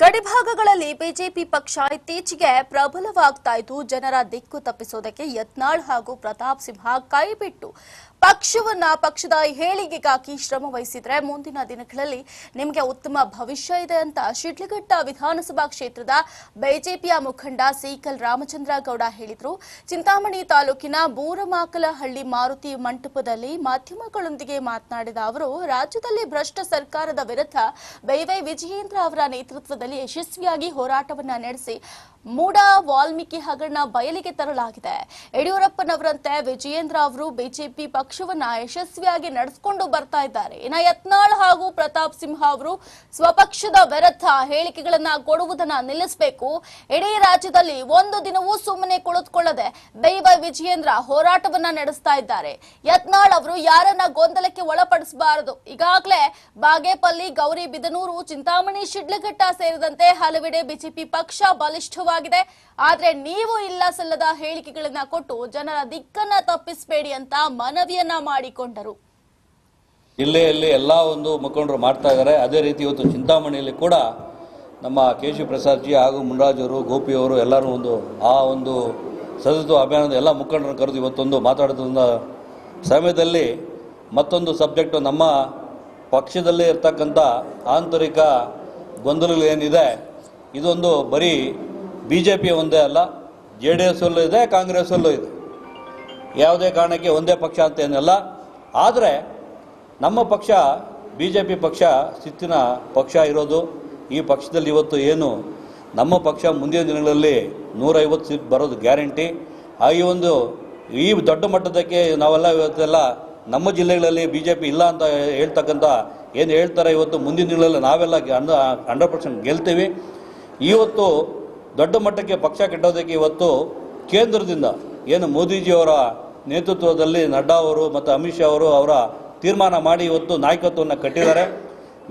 ಗಡಿಭಾಗಗಳಲ್ಲಿ BJP ಪಕ್ಷ ಇತ್ತೀಚೆಗೆ ಪ್ರಬಲವಾಗ್ತಾ ಇದ್ದು ಜನರ ದಿಕ್ಕು ತಪ್ಪಿಸೋದಕ್ಕೆ ಯತ್ನಾಳ್ ಹಾಗೂ ಪ್ರತಾಪ್ ಸಿಂಹ ಕೈಬಿಟ್ಟು ಪಕ್ಷವನ್ನ, ಪಕ್ಷದ ಹೇಳಿಕೆಗಾಗಿ ಶ್ರಮ ವಹಿಸಿದ್ರೆ ಮುಂದಿನ ದಿನಗಳಲ್ಲಿ ನಿಮಗೆ ಉತ್ತಮ ಭವಿಷ್ಯ ಇದೆ ಅಂತ ಶಿಡ್ಲಘಟ್ಟ ವಿಧಾನಸಭಾ ಕ್ಷೇತ್ರದ ಬಿಜೆಪಿಯ ಮುಖಂಡ ಸೀಕಲ್ ರಾಮಚಂದ್ರ ಗೌಡ ಹೇಳಿದರು. ಚಿಂತಾಮಣಿ ತಾಲೂಕಿನ ಬೂರಮಾಕಲಹಳ್ಳಿ ಮಾರುತಿ ಮಂಟಪದಲ್ಲಿ ಮಾಧ್ಯಮಗಳೊಂದಿಗೆ ಮಾತನಾಡಿದ ಅವರು, ರಾಜ್ಯದಲ್ಲಿ ಭ್ರಷ್ಟ ಸರ್ಕಾರದ ವಿರುದ್ಧ ವೈವೈ ವಿಜಯೇಂದ್ರ ಅವರ ನೇತೃತ್ವದಲ್ಲಿ ಯಶಸ್ವಿಯಾಗಿ ಹೋರಾಟವನ್ನ ನಡೆಸಿ ಮೂಡ ವಾಲ್ಮೀಕಿ ಹಗರಣ ಬಯಲಿಗೆ ತರಲಾಗಿದೆ. ಯಡಿಯೂರಪ್ಪನವರಂತೆ ವಿಜಯೇಂದ್ರ ಅವರು ಬಿಜೆಪಿ ಪಕ್ಷವನ್ನ ಯಶಸ್ವಿಯಾಗಿ ನಡೆಸಿಕೊಂಡು ಬರ್ತಾ ಇದ್ದಾರೆ. ಇನ್ನ ಯತ್ನಾಳ್ ಹಾಗೂ ಪ್ರತಾಪ್ ಸಿಂಹ ಅವರು ಸ್ವಪಕ್ಷದ ವಿರುದ್ಧ ಹೇಳಿಕೆಗಳನ್ನ ಕೊಡುವುದನ್ನ ನಿಲ್ಲಿಸಬೇಕು. ಇಡೀ ರಾಜ್ಯದಲ್ಲಿ ಒಂದು ದಿನವೂ ಸುಮ್ಮನೆ ಕುಳಿತುಕೊಳ್ಳದೆ ದೈವ ವಿಜಯೇಂದ್ರ ಹೋರಾಟವನ್ನ ನಡೆಸ್ತಾ ಇದ್ದಾರೆ. ಯತ್ನಾಳ್ ಅವರು ಯಾರನ್ನ ಗೊಂದಲಕ್ಕೆ ಒಳಪಡಿಸಬಾರದು. ಈಗಾಗಲೇ ಬಾಗೇಪಲ್ಲಿ ಗೌರಿಬಿದನೂರು ಚಿಂತಾಮಣಿ, ಶಿಡ್ಲಘಟ್ಟ ಸೇರಿದಂತೆ ಹಲವೆಡೆ ಬಿಜೆಪಿ ಪಕ್ಷ ಬಲಿಷ್ಠವಾಗಿದೆ ಆದ್ರೆ ನೀವು ಇಲ್ಲ ಸಲ್ಲದ ಹೇಳಿಕೆಗಳನ್ನ ಕೊಟ್ಟು ಜನರ ದಿಕ್ಕನ್ನ ತಪ್ಪಿಸಬೇಡಿ ಅಂತ ಮನವಿಯನ್ನ ಮಾಡಿಕೊಂಡರು. ಜಿಲ್ಲೆಯಲ್ಲಿ ಎಲ್ಲ ಒಂದು ಮುಖಂಡರು ಮಾಡ್ತಾ ಇದ್ದಾರೆ ಅದೇ ರೀತಿ ಇವತ್ತು ಚಿಂತಾಮಣಿಯಲ್ಲಿ ಕೂಡ ನಮ್ಮ ಕೆ ಶಿ ಪ್ರಸಾದ್ ಜಿ ಹಾಗೂ ಮುನ್ರಾಜ್ ಗೋಪಿಯವರು ಎಲ್ಲರೂ ಒಂದು ಆ ಒಂದು ಸದಸ್ಯ ಅಭಿಯಾನದ ಎಲ್ಲ ಮುಖಂಡರನ್ನು ಕರೆದು ಇವತ್ತೊಂದು ಮಾತಾಡೋದ್ರಿಂದ ಸಮಯದಲ್ಲಿ ಮತ್ತೊಂದು ಸಬ್ಜೆಕ್ಟು ನಮ್ಮ ಪಕ್ಷದಲ್ಲೇ ಇರ್ತಕ್ಕಂಥ ಆಂತರಿಕ ಗೊಂದಲಗಳು ಏನಿದೆ ಇದೊಂದು ಬರೀ ಬಿ ಜೆ ಪಿ ಒಂದೇ ಅಲ್ಲ, ಜೆ ಡಿ ಎಸ್ಸಲ್ಲೂ ಇದೆ, ಕಾಂಗ್ರೆಸ್ಸಲ್ಲೂ ಇದೆ. ಯಾವುದೇ ಕಾರಣಕ್ಕೆ ಒಂದೇ ಪಕ್ಷ ಅಂತ ಏನಲ್ಲ. ಆದರೆ ನಮ್ಮ ಪಕ್ಷ ಬಿ ಜೆ ಪಿ ಪಕ್ಷ ಸಿತ್ತಿನ ಪಕ್ಷ ಇರೋದು, ಈ ಪಕ್ಷದಲ್ಲಿ ಇವತ್ತು ಏನು, ನಮ್ಮ ಪಕ್ಷ ಮುಂದಿನ ದಿನಗಳಲ್ಲಿ ನೂರೈವತ್ತು ಸೀಟ್ ಬರೋದು ಗ್ಯಾರಂಟಿ. ಆ ಈ ಒಂದು, ಈ ದೊಡ್ಡ ಮಟ್ಟದಕ್ಕೆ ನಾವೆಲ್ಲ ಇವತ್ತೆಲ್ಲ ನಮ್ಮ ಜಿಲ್ಲೆಗಳಲ್ಲಿ ಬಿ ಜೆ ಪಿ ಇಲ್ಲ ಅಂತ ಹೇಳ್ತಕ್ಕಂಥ ಏನು ಹೇಳ್ತಾರೆ ಇವತ್ತು ಮುಂದಿನ ದಿನಗಳಲ್ಲಿ ನಾವೆಲ್ಲ ಹಂಡ್ರೆಡ್ ಪರ್ಸೆಂಟ್ ಗೆಲ್ತೀವಿ. ಇವತ್ತು ದೊಡ್ಡ ಮಟ್ಟಕ್ಕೆ ಪಕ್ಷ ಕೆಟ್ಟೋದಕ್ಕೆ ಇವತ್ತು ಕೇಂದ್ರದಿಂದ ಏನು ಮೋದಿಜಿಯವರ ನೇತೃತ್ವದಲ್ಲಿ ನಡ್ಡಾ ಅವರು ಮತ್ತು ಅಮಿತ್ ಶಾ ಅವರು ಅವರ ತೀರ್ಮಾನ ಮಾಡಿ ಇವತ್ತು ನಾಯಕತ್ವವನ್ನು ಕಟ್ಟಿದ್ದಾರೆ.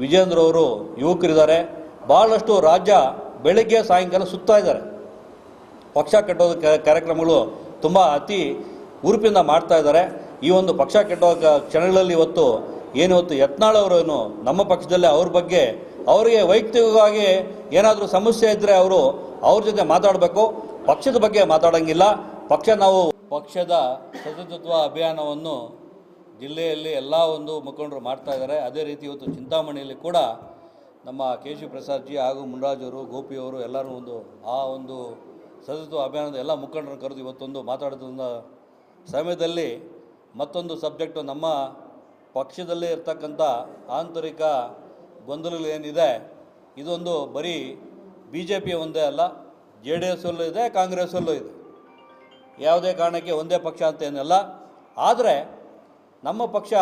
ವಿಜೇಂದ್ರ ಅವರು ಯುವಕರಿದ್ದಾರೆ. ಭಾಳಷ್ಟು ರಾಜ್ಯ ಬೆಳಗ್ಗೆ ಸಾಯಂಕಾಲ ಸುತ್ತಾ ಇದ್ದಾರೆ. ಪಕ್ಷ ಕಟ್ಟೋದ ಕಾರ್ಯಕ್ರಮಗಳು ತುಂಬ ಅತಿ ಉರುಪಿಂದ ಮಾಡ್ತಾ ಇದ್ದಾರೆ. ಈ ಒಂದು ಪಕ್ಷ ಕೆಟ್ಟೋ ಕ್ಷಣಗಳಲ್ಲಿ ಇವತ್ತು ಏನು ಯತ್ನಾಳ್ ಅವರೇನು ನಮ್ಮ ಪಕ್ಷದಲ್ಲೇ ಅವ್ರ ಬಗ್ಗೆ ಅವರಿಗೆ ವೈಯಕ್ತಿಕವಾಗಿ ಏನಾದರೂ ಸಮಸ್ಯೆ ಇದ್ದರೆ ಅವರು ಅವ್ರ ಜೊತೆ ಮಾತಾಡಬೇಕು, ಪಕ್ಷದ ಬಗ್ಗೆ ಮಾತಾಡೋಂಗಿಲ್ಲ. ಪಕ್ಷ ನಾವು ಪಕ್ಷದ ಸದಸ್ಯತ್ವ ಅಭಿಯಾನವನ್ನು ಜಿಲ್ಲೆಯಲ್ಲಿ ಎಲ್ಲ ಒಂದು ಮುಖಂಡರು ಮಾಡ್ತಾ ಇದ್ದಾರೆ. ಅದೇ ರೀತಿ ಇವತ್ತು ಚಿಂತಾಮಣಿಯಲ್ಲಿ ಕೂಡ ನಮ್ಮ ಕೆ ಶಿ ಪ್ರಸಾದ್ ಜಿ ಹಾಗೂ ಮುನ್ರಾಜ್ ಅವರು, ಗೋಪಿ ಅವರು ಎಲ್ಲರೂ ಒಂದು, ಆ ಒಂದು ಸದಸ್ಯತ್ವ ಅಭಿಯಾನದ ಎಲ್ಲ ಮುಖಂಡರನ್ನು ಕರೆದು ಇವತ್ತೊಂದು ಮಾತಾಡೋದ್ರಿಂದ ಸಮಯದಲ್ಲಿ ಮತ್ತೊಂದು ಸಬ್ಜೆಕ್ಟು ನಮ್ಮ ಪಕ್ಷದಲ್ಲೇ ಇರ್ತಕ್ಕಂಥ ಆಂತರಿಕ ಗೊಂದಲಗಳೇನಿದೆ, ಇದೊಂದು ಬರೀ ಬಿ ಜೆ ಪಿ ಒಂದೇ ಅಲ್ಲ ಜೆ ಡಿ ಎಸ್ಸಲ್ಲೂ ಇದೆ, ಕಾಂಗ್ರೆಸ್ಸಲ್ಲೂ ಇದೆ. ಯಾವುದೇ ಕಾರಣಕ್ಕೆ ಒಂದೇ ಪಕ್ಷ ಅಂತ ಏನಲ್ಲ. ಆದರೆ ನಮ್ಮ ಪಕ್ಷ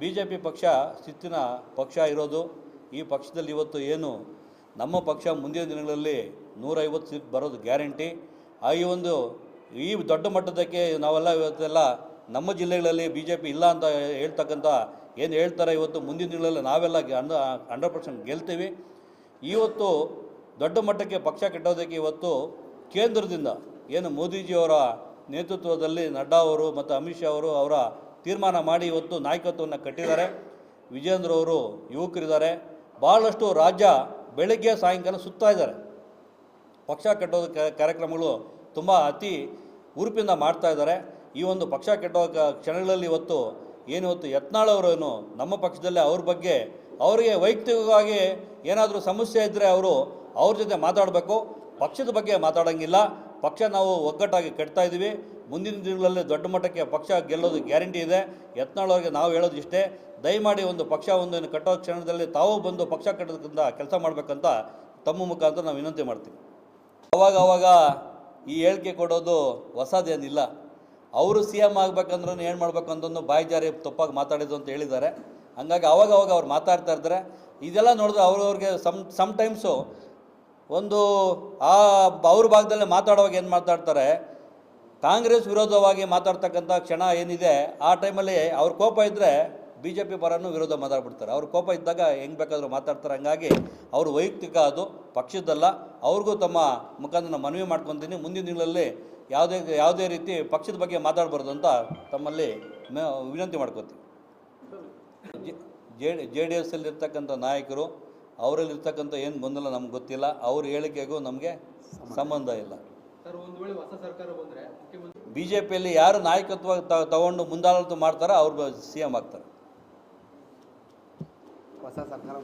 ಬಿ ಜೆ ಪಿ ಪಕ್ಷ ಸಿತ್ತಿನ ಪಕ್ಷ ಇರೋದು. ಈ ಪಕ್ಷದಲ್ಲಿ ಇವತ್ತು ಏನು, ನಮ್ಮ ಪಕ್ಷ ಮುಂದಿನ ದಿನಗಳಲ್ಲಿ ನೂರೈವತ್ತು ಸೀಟ್ ಬರೋದು ಗ್ಯಾರಂಟಿ. ಆ ಈ ಒಂದು, ಈ ದೊಡ್ಡ ಮಟ್ಟದಕ್ಕೆ ನಾವೆಲ್ಲ ಇವತ್ತೆಲ್ಲ ನಮ್ಮ ಜಿಲ್ಲೆಗಳಲ್ಲಿ ಬಿ ಜೆ ಪಿ ಇಲ್ಲ ಅಂತ ಹೇಳ್ತಕ್ಕಂಥ ಏನು ಹೇಳ್ತಾರೆ ಇವತ್ತು ಮುಂದಿನ ದಿನಗಳಲ್ಲಿ ನಾವೆಲ್ಲ ಹಂಡ್ರೆಡ್ ಪರ್ಸೆಂಟ್ ಗೆಲ್ತೀವಿ. ಇವತ್ತು ದೊಡ್ಡ ಮಟ್ಟಕ್ಕೆ ಪಕ್ಷ ಕೆಟ್ಟೋದಕ್ಕೆ ಇವತ್ತು ಕೇಂದ್ರದಿಂದ ಏನು ಮೋದಿಜಿಯವರ ನೇತೃತ್ವದಲ್ಲಿ ನಡ್ಡಾ ಅವರು ಮತ್ತು ಅಮಿತ್ ಶಾ ಅವರು ಅವರ ತೀರ್ಮಾನ ಮಾಡಿ ಇವತ್ತು ನಾಯಕತ್ವವನ್ನು ಕಟ್ಟಿದ್ದಾರೆ. ವಿಜೇಂದ್ರ ಅವರು ಯುವಕರಿದ್ದಾರೆ. ಭಾಳಷ್ಟು ರಾಜ್ಯ ಬೆಳಗ್ಗೆ ಸಾಯಂಕಾಲ ಸುತ್ತಾ ಇದ್ದಾರೆ. ಪಕ್ಷ ಕಟ್ಟೋದ ಕಾರ್ಯಕ್ರಮಗಳು ತುಂಬ ಅತಿ ಉರುಪಿಂದ ಮಾಡ್ತಾ ಇದ್ದಾರೆ. ಈ ಒಂದು ಪಕ್ಷ ಕೆಟ್ಟೋ ಕ್ಷಣಗಳಲ್ಲಿ ಇವತ್ತು ಏನು ಯತ್ನಾಳ್ ಅವರೇನು ನಮ್ಮ ಪಕ್ಷದಲ್ಲೇ ಅವ್ರ ಬಗ್ಗೆ ಅವರಿಗೆ ವೈಯಕ್ತಿಕವಾಗಿ ಏನಾದರೂ ಸಮಸ್ಯೆ ಇದ್ದರೆ ಅವರು ಅವ್ರ ಜೊತೆ ಮಾತಾಡಬೇಕು, ಪಕ್ಷದ ಬಗ್ಗೆ ಮಾತಾಡೋಂಗಿಲ್ಲ. ಪಕ್ಷ ನಾವು ಒಗ್ಗಟ್ಟಾಗಿ ಕಟ್ತಾ ಇದ್ದೀವಿ ಮುಂದಿನ ದಿನಗಳಲ್ಲಿ ದೊಡ್ಡ ಮಟ್ಟಕ್ಕೆ ಪಕ್ಷ ಗೆಲ್ಲೋದು ಗ್ಯಾರಂಟಿ ಇದೆ. ಯತ್ನಾಳವರಿಗೆ ನಾವು ಹೇಳೋದು ಇಷ್ಟೇ. ದಯಮಾಡಿ ಒಂದು ಪಕ್ಷ ಒಂದನ್ನು ಕಟ್ಟೋ ಕ್ಷಣದಲ್ಲಿ ತಾವು ಬಂದು ಪಕ್ಷ ಕಟ್ಟೋದಕ್ಕಿಂತ ಕೆಲಸ ಮಾಡಬೇಕಂತ ತಮ್ಮ ಮುಖಾಂತರ ನಾವು ವಿನಂತಿ ಮಾಡ್ತೀವಿ. ಅವಾಗ ಅವಾಗ ಈ ಹೇಳಿಕೆ ಕೊಡೋದು ಹೊಸದೇನಿಲ್ಲ. ಅವರು ಸಿ ಎಂ ಆಗಬೇಕಂದ್ರೆ ಏನು ಮಾಡಬೇಕು ಅಂತಂದು ಬಾಯಿ ಜಾರಿ ತಪ್ಪಾಗಿ ಮಾತಾಡಿದ್ದು ಅಂತ ಹೇಳಿದ್ದಾರೆ. ಹಂಗಾಗಿ ಅವಾಗ ಅವಾಗ ಅವ್ರು ಮಾತಾಡ್ತಾ ಇರ್ತಾರೆ. ಇದೆಲ್ಲ ನೋಡಿದ್ರೆ ಅವ್ರವ್ರಿಗೆ ಸಮ್ ಸಮ್ ಟೈಮ್ಸು ಒಂದು, ಆ ಅವ್ರ ಭಾಗದಲ್ಲಿ ಮಾತಾಡುವಾಗ ಏನು ಮಾತಾಡ್ತಾರೆ? ಕಾಂಗ್ರೆಸ್ ವಿರೋಧವಾಗಿ ಮಾತಾಡ್ತಕ್ಕಂಥ ಕ್ಷಣ ಏನಿದೆ, ಆ ಟೈಮಲ್ಲಿ ಅವ್ರ ಕೋಪ ಇದ್ದರೆ ಬಿ ಜೆ ಪಿ ಪರನೂ ವಿರೋಧ ಮಾತಾಡ್ಬಿಡ್ತಾರೆ. ಅವ್ರ ಕೋಪ ಇದ್ದಾಗ ಹೆಂಗೆ ಬೇಕಾದರೂ ಮಾತಾಡ್ತಾರೆ. ಹಂಗಾಗಿ ಅವರು ವೈಯಕ್ತಿಕ ಅದು ಪಕ್ಷದಲ್ಲ ಅವ್ರಿಗೂ ತಮ್ಮ ಮುಖಾಂತರ ಮನವಿ ಮಾಡ್ಕೊತೀನಿ. ಮುಂದಿನ ದಿನಗಳಲ್ಲಿ ಯಾವುದೇ ಯಾವುದೇ ರೀತಿ ಪಕ್ಷದ ಬಗ್ಗೆ ಮಾತಾಡಬಾರ್ದು ಅಂತ ತಮ್ಮಲ್ಲಿ ವಿನಂತಿ ಮಾಡ್ಕೊತೀನಿ. ಜೆ ಜೆ ಡಿ ಎಸ್ಸಲ್ಲಿರ್ತಕ್ಕಂಥ ನಾಯಕರು ಅವರಲ್ಲಿರ್ತಕ್ಕಂಥ ಏನು ಗೊಂದಲ ನಮ್ಗೆ ಗೊತ್ತಿಲ್ಲ ಅವ್ರ ಹೇಳಿಕೆಗೂ ನಮಗೆ ಸಂಬಂಧ ಇಲ್ಲ. ಸರ್ ಒಂದು ವೇಳೆ ಹೊಸ ಸರ್ಕಾರ ಬಂದ್ರೆ ಮುಖ್ಯಮಂತ್ರಿ ಬಿ ಜೆ ಪಿಯಲ್ಲಿ ಯಾರು ನಾಯಕತ್ವ ತ- ತಗೊಂಡು ಮುಂದಾಳತ್ವ ಮಾಡ್ತಾರೋ ಅವ್ರು ಸಿ ಎಂ ಆಗ್ತಾರೆ. ಹೊಸ ಸರ್ಕಾರ